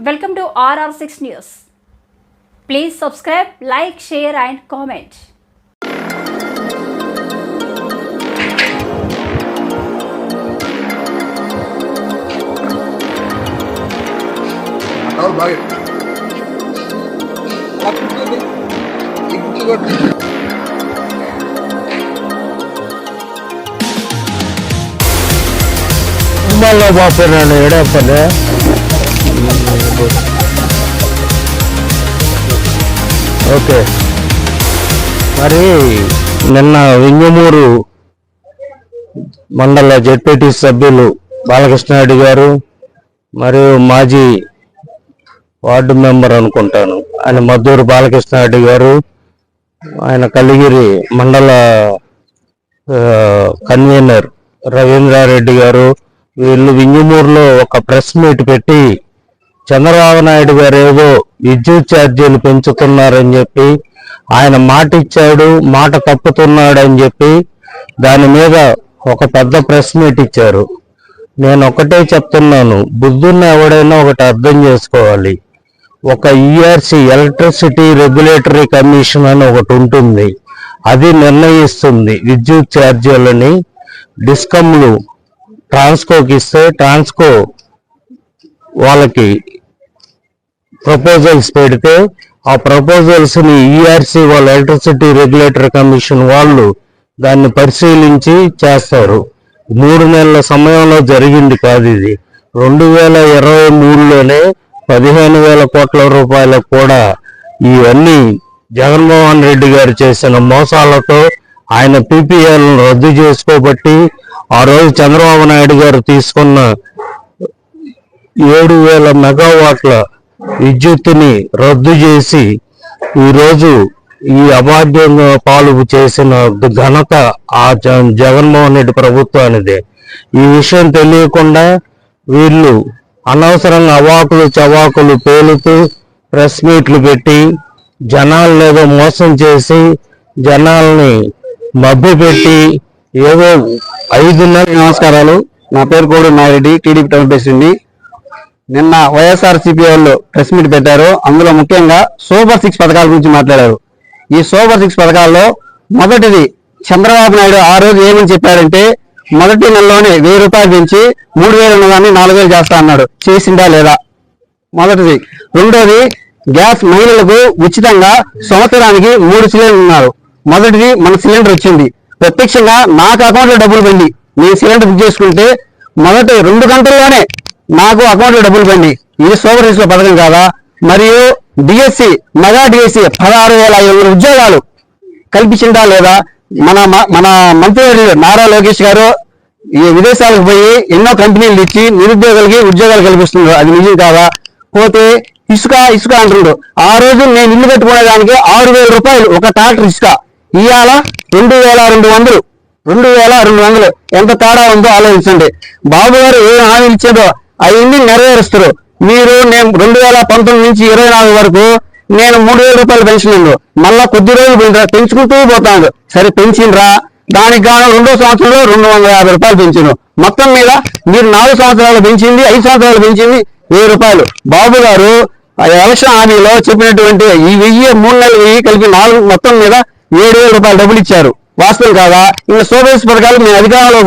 Welcome to RR6 News. Please subscribe, like, share, and comment. అవును బాగా ఇంటి కొట్టి కుటుంబాల్లో బాపురాను ఎడపలే ఓకే. మరి నిన్న వింగమూరు మండల జెడ్పీటీ సభ్యులు బాలకృష్ణారెడ్డి గారు మరియు మాజీ వార్డు మెంబర్ అనుకుంటాను ఆయన మద్దూరు బాలకృష్ణారెడ్డి గారు ఆయన కలిగిరి మండల కన్వీనర్ రవీంద్రారెడ్డి గారు వీళ్ళు వింజమూరులో ఒక ప్రెస్ మీట్ పెట్టి చంద్రబాబు నాయుడు గారు ఏదో విద్యుత్ ఛార్జీలు పెంచుతున్నారని చెప్పి ఆయన మాట ఇచ్చాడు మాట తప్పుతున్నాడు అని చెప్పి దాని మీద ఒక పెద్ద ప్రెస్ మీట్ ఇచ్చారు. నేను ఒకటే చెప్తున్నాను బుద్ధున్న ఎవడైనా ఒకటి అర్థం చేసుకోవాలి. ఒక ఈఆర్సి ఎలక్ట్రిసిటీ రెగ్యులేటరీ కమిషన్ అని ఒకటి ఉంటుంది. అది నిర్ణయిస్తుంది విద్యుత్ ఛార్జీలని డిస్కమ్లు ట్రాన్స్కోకి ఇస్తే ట్రాన్స్కో వాళ్ళకి ప్రపోజల్స్ పెడితే ఆ ప్రపోజల్స్ని వాళ్ళ ఎలక్ట్రిసిటీ రెగ్యులేటర్ కమిషన్ వాళ్ళు దాన్ని పరిశీలించి చేస్తారు. మూడు నెలల సమయంలో జరిగింది కాదు ఇది. రెండు వేల ఇరవై మూడులోనే పదిహేను వేల కోట్ల రూపాయలకు కూడా ఇవన్నీ జగన్మోహన్ రెడ్డి గారు చేసిన మోసాలతో ఆయన పీపీఎల్ను రద్దు చేసుకోబట్టి ఆ రోజు చంద్రబాబు నాయుడు గారు తీసుకున్న ఏడు వేల మెగావాట్ల విద్యుత్తుని రద్దు చేసి ఈరోజు ఈ అభాగ్యం పాలు చేసిన ఘనత ఆ జ- జగన్మోహన్ రెడ్డి ప్రభుత్వానిదే. ఈ విషయం తెలియకుండా వీళ్ళు అనవసరంగా అవాకులు చవాకులు పేలుతూ ప్రెస్ మీట్లు పెట్టి జనాలను ఏదో మోసం చేసి జనాల్ని మభ్యపెట్టి ఏదో ఐదు నమస్కారాలు. నా పేరు కోడు నాయుడి టీడీపీ టౌన్ ప్రెసిడెంట్. నిన్న వైఎస్ఆర్ సిపి వాళ్ళు ప్రెస్ మీట్ పెట్టారు. అందులో ముఖ్యంగా సూపర్ సిక్స్ పథకాల గురించి మాట్లాడారు. ఈ సూపర్ సిక్స్ పథకాల్లో మొదటిది చంద్రబాబు నాయుడు ఆ రోజు ఏమని చెప్పారంటే మొదటి నెలలోనే వెయ్యి రూపాయలు పెంచి మూడు వేలు ఉన్నదాన్ని నాలుగు వేలు చేస్తా అన్నాడు. చేసిందా లేదా? మొదటిది. రెండోది గ్యాస్ మహిళలకు ఉచితంగా సంవత్సరానికి మూడు సిలిండర్ ఉన్నారు. మొదటిది మన సిలిండర్ వచ్చింది. ప్రత్యక్షంగా నాకు అకౌంట్లో డబ్బులు పండి నేను సిలిండర్ బుక్ చేసుకుంటే మొదటి రెండు గంటల్లోనే నాకు అకౌంట్లో డబ్బులు పండి ఇది సూపర్ సిక్స్లో పథకం కాదా? మరియు డిఎస్సి మెగా డిఎస్సి పదహారు వేల ఐదు వందల ఉద్యోగాలు కల్పించిందా లేదా? మన మ- మన మంత్రి నారా లోకేష్ గారు ఈ విదేశాలకు పోయి ఎన్నో కంపెనీలు ఇచ్చి నిరుద్యోగులకి ఉద్యోగాలు కల్పిస్తున్నారు. అది నిజం కాదా? పోతే ఇసుక ఇసుక అంటున్నాడు ఆ రోజు నేను ఇల్లు కట్టుకునేదానికి ఆరు వేల రూపాయలు ఒక ట్రాక్టర్ ఇసుక. ఇవాళ రెండు వేల రెండు వందలు. రెండు వేల రెండు వందలు. ఎంత తేడా ఉందో ఆలోచించండి. బాబు గారు ఏం హామీ ఇచ్చాడో అవన్నీ నెరవేరుస్తారు. మీరు నేను రెండు వేల పంతొమ్మిది నుంచి ఇరవై నాలుగు వరకు నేను మూడు వేల రూపాయలు పెన్షన్ ఉంది మళ్ళా కొద్ది రోజులు పోయిన పెంచుకుంటూ పోతాను సరే పెంచిండ్రా. దానికి గాను రెండో సంవత్సరంలో రెండు వందల యాభై రూపాయలు పెంచాను మొత్తం మీద మీరు నాలుగు సంవత్సరాలు పెంచింది ఐదు సంవత్సరాలు పెంచింది వెయ్యి రూపాయలు. బాబు గారు ఆ ఎలక్షన్ హామీలో చెప్పినటువంటి ఈ వెయ్యి మూడు నెలలు వెయ్యి కలిపి నాలుగు మొత్తం మీద ఏడు వేల రూపాయలు డబ్బులు ఇచ్చారు. వాస్తవం కాదా? ఇంకా సోబేస్ పథకాలు మీ అధికారంలో